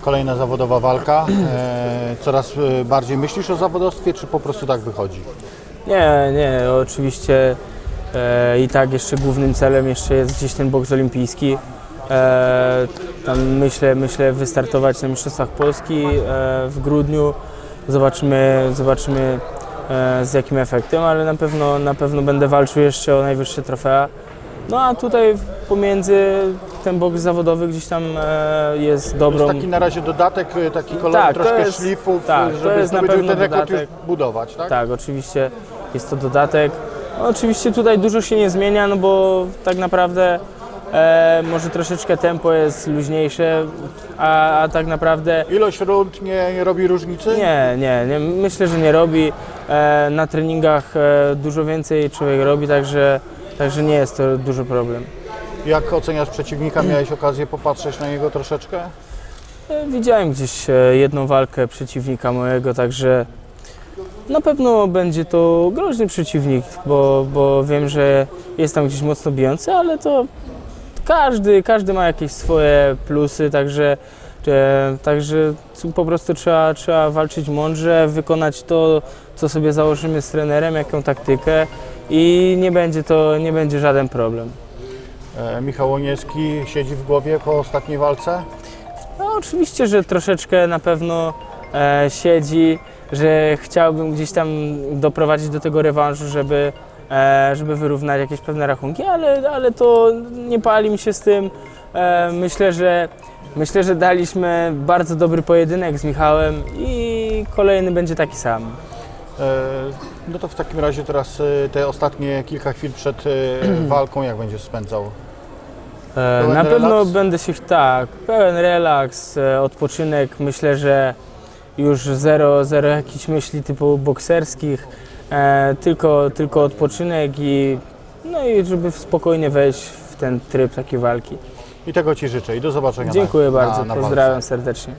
Kolejna zawodowa walka. E, coraz e, bardziej myślisz o zawodowstwie, czy po prostu tak wychodzi? Nie, nie, oczywiście e, i tak jeszcze głównym celem jeszcze jest gdzieś ten boks olimpijski. E, tam myślę, myślę wystartować na Mistrzostwach Polski e, w grudniu. Zobaczymy, zobaczymy e, z jakim efektem, ale na pewno, na pewno będę walczył jeszcze o najwyższe trofea. No a tutaj pomiędzy ten boks zawodowy gdzieś tam e, jest To dobrą... jest taki na razie dodatek, e, taki kolor, Tak, to troszkę jest- szlifów, tak, e, to żeby, jest na żeby pewno ten rekord już dodatek. budować, tak? Tak, oczywiście jest to dodatek. No, oczywiście tutaj dużo się nie zmienia, no bo tak naprawdę e, może troszeczkę tempo jest luźniejsze, a, a tak naprawdę Ilość rund nie, nie robi różnicy? nie, nie, nie, myślę, że nie robi. E, na treningach e, dużo więcej człowiek robi, także, także nie jest to duży problem. Jak oceniasz przeciwnika? Miałeś okazję popatrzeć na niego troszeczkę? E, Widziałem gdzieś e, jedną walkę przeciwnika mojego, także na pewno będzie to groźny przeciwnik, bo, bo wiem, że jest tam gdzieś mocno bijący, ale to każdy, każdy ma jakieś swoje plusy, także, e, także po prostu trzeba, trzeba walczyć mądrze, wykonać to, co sobie założymy z trenerem, jaką taktykę i nie będzie to, nie będzie żaden problem. E, Michał Łoniewski siedzi w głowie po ostatniej walce? No oczywiście, że troszeczkę na pewno e, siedzi, że chciałbym gdzieś tam doprowadzić do tego rewanżu, żeby, e, żeby wyrównać jakieś pewne rachunki, ale, ale to nie pali mi się z tym. E, myślę, że myślę, że daliśmy bardzo dobry pojedynek z Michałem i kolejny będzie taki sam. E, No to w takim razie teraz e, te ostatnie kilka chwil przed e, walką, jak będziesz spędzał? Pełen na pewno relaks? będę się tak, pełen relaks, odpoczynek. Myślę, że już zero, zero jakichś myśli typu bokserskich, tylko, tylko odpoczynek i no i żeby spokojnie wejść w ten tryb takiej walki. I tego Ci życzę i do zobaczenia. na- Dziękuję na, bardzo, na walce. pozdrawiam serdecznie.